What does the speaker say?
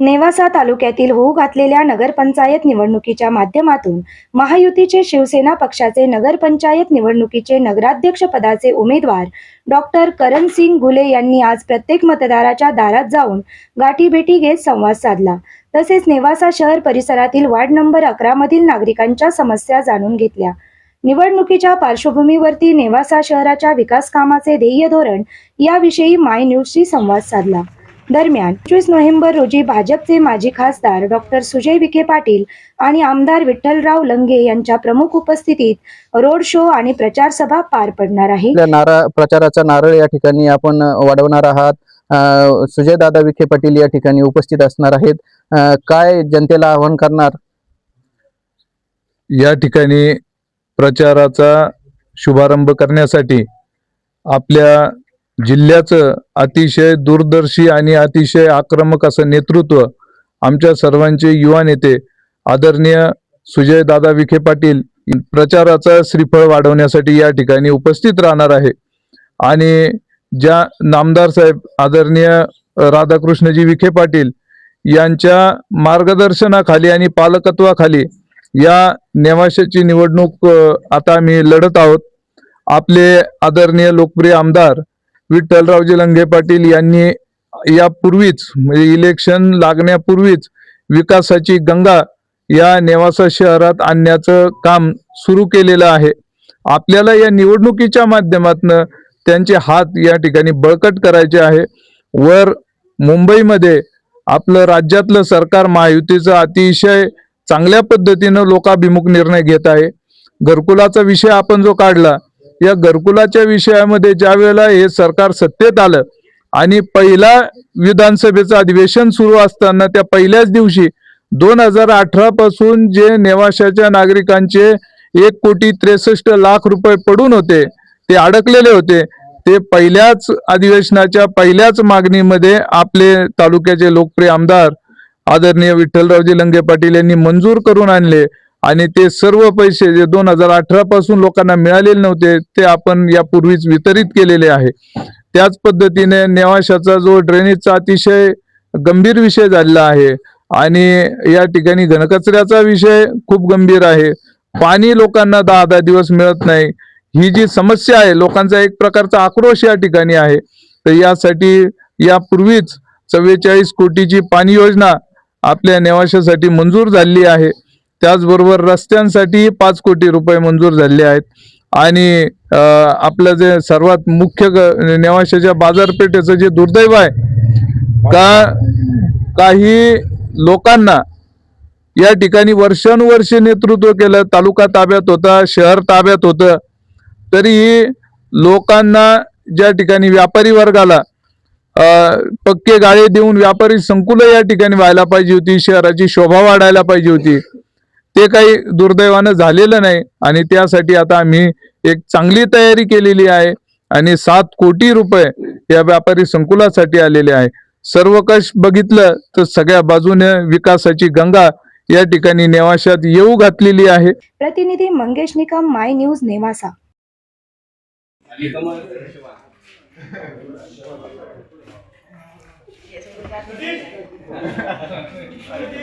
नेवासा तालुक्यातील होऊ घातलेल्या नगरपंचायत निवडणुकीच्या माध्यमातून महायुतीचे शिवसेना पक्षाचे नगरपंचायत निवडणुकीचे नगराध्यक्ष पदाचे उमेदवार डॉक्टर करण सिंग घुले यांनी आज प्रत्येक मतदाराच्या दारात जाऊन गाठीभेटी घेत संवाद साधला. तसेच नेवासा शहर परिसरातील वार्ड नंबर अकरा मधील नागरिकांच्या समस्या जाणून घेतल्या. निवडणुकीच्या पार्श्वभूमीवरती नेवासा शहराच्या विकास कामाचे ध्येय धोरण याविषयी माय न्यूजशी संवाद साधला. दरम्यान पंचवीस नोव्हेंबर रोजी भाजपचे माजी खासदार डॉक्टर सुजय विखे पाटील आणि आमदार विठ्ठलराव लंगे यांच्या प्रमुख उपस्थितीत रोड शो आणि प्रचार सभा पार पडणार आहे. नारळ प्रचाराचा नारळ या ठिकाणी आपण वाढवणार आहात. सुजय दादा विखे पाटील या ठिकाणी उपस्थित असणार आहेत. काय जनतेला आवाहन करणार? या ठिकाणी प्रचाराचा शुभारंभ करण्यासाठी आपल्या जिल्ह्याचं अतिशय दूरदर्शी आणि अतिशय आक्रमक असं नेतृत्व आमच्या सर्वांचे युवा नेते आदरणीय सुजय दादा विखे पाटील प्रचाराचा श्रीफळ वाढवण्यासाठी या ठिकाणी उपस्थित राहणार आहे. आणि ज्या नामदार साहेब आदरणीय राधाकृष्णजी विखे पाटील यांच्या मार्गदर्शनाखाली आणि पालकत्वाखाली या नेवाशाची निवडणूक आता आम्ही लढत आहोत. आपले आदरणीय लोकप्रिय आमदार विठ्ठलरावजी लंगे पाटील यांनी यापूर्वीच म्हणजे इलेक्शन लागण्यापूर्वीच विकासाची गंगा या नेवासा शहरात आणण्याचं काम सुरू केलेलं आहे. आपल्याला या निवडणुकीच्या माध्यमातून त्यांचे हात या ठिकाणी बळकट करायचे आहे. वर मुंबईमध्ये आपलं राज्यातलं सरकार महायुतीचं अतिशय चांगल्या पद्धतीनं लोकाभिमुख निर्णय घेत आहे. घरकुलाचा विषय आपण जो काढला या घरकुलाच्या विषयामध्ये ज्या वेळेला हे सरकार सत्तेत आलं आणि पहिला विधानसभेचं अधिवेशन सुरू असताना त्या पहिल्याच दिवशी दोन हजार अठरा पासून जे नेवाशाच्या नागरिकांचे एक कोटी त्रेसष्ट लाख रुपये पडून होते ते अडकलेले होते ते पहिल्याच अधिवेशनाच्या पहिल्याच मागणीमध्ये आपले तालुक्याचे लोकप्रिय आमदार आदरणीय विठ्ठलरावजी लंगे पाटील यांनी मंजूर करून आणले. आणि ते सर्व पैसे जे दोन हजार अठरा पासून लोकांना मिळालेले नव्हते ते आपण यापूर्वीच वितरित केलेले आहे. त्याच पद्धतीने नेवाशाचा जो ड्रेनेजचा अतिशय गंभीर विषय झालेला आहे आणि या ठिकाणी घनकचऱ्याचा विषय खूप गंभीर आहे. पाणी लोकांना दहा दहा दिवस मिळत नाही. ही जी समस्या आहे लोकांचा एक प्रकारचा आक्रोश या ठिकाणी आहे. तर यासाठी यापूर्वीच चव्वेचाळीस कोटीची पाणी योजना आपल्या नेवाशासाठी मंजूर झालेली आहे. त्याचबरोबर रस्त्यांसाठी पाच कोटी रुपये मंजूर झाले आहेत. आणि आपलं जे सर्वात मुख्य ग- नेवाशाच्या बाजारपेठेचं जे दुर्दैव आहे का काही लोकांना या ठिकाणी वर्षानुवर्षे नेतृत्व केलं तालुका ताब्यात होता शहर ताब्यात होतं तरीही लोकांना ज्या ठिकाणी व्यापारी वर्गाला पक्के गाळे देऊन व्यापारी संकुल या ठिकाणी व्हायला पाहिजे होती शहराची शोभा वाढायला पाहिजे होती ते काही दुर्दैवानं झालेलं नाही. आणि त्यासाठी आता आम्ही एक चांगली तयारी केलेली आहे. आणि सात कोटी रुपये या व्यापारी संकुलासाठी आलेले आहे. सर्व कश बघितलं तर सगळ्या बाजूने विकासाची गंगा या ठिकाणी नेवाशात येऊ घातलेली आहे. प्रतिनिधी मंगेश निकम माय न्यूज नेवासा.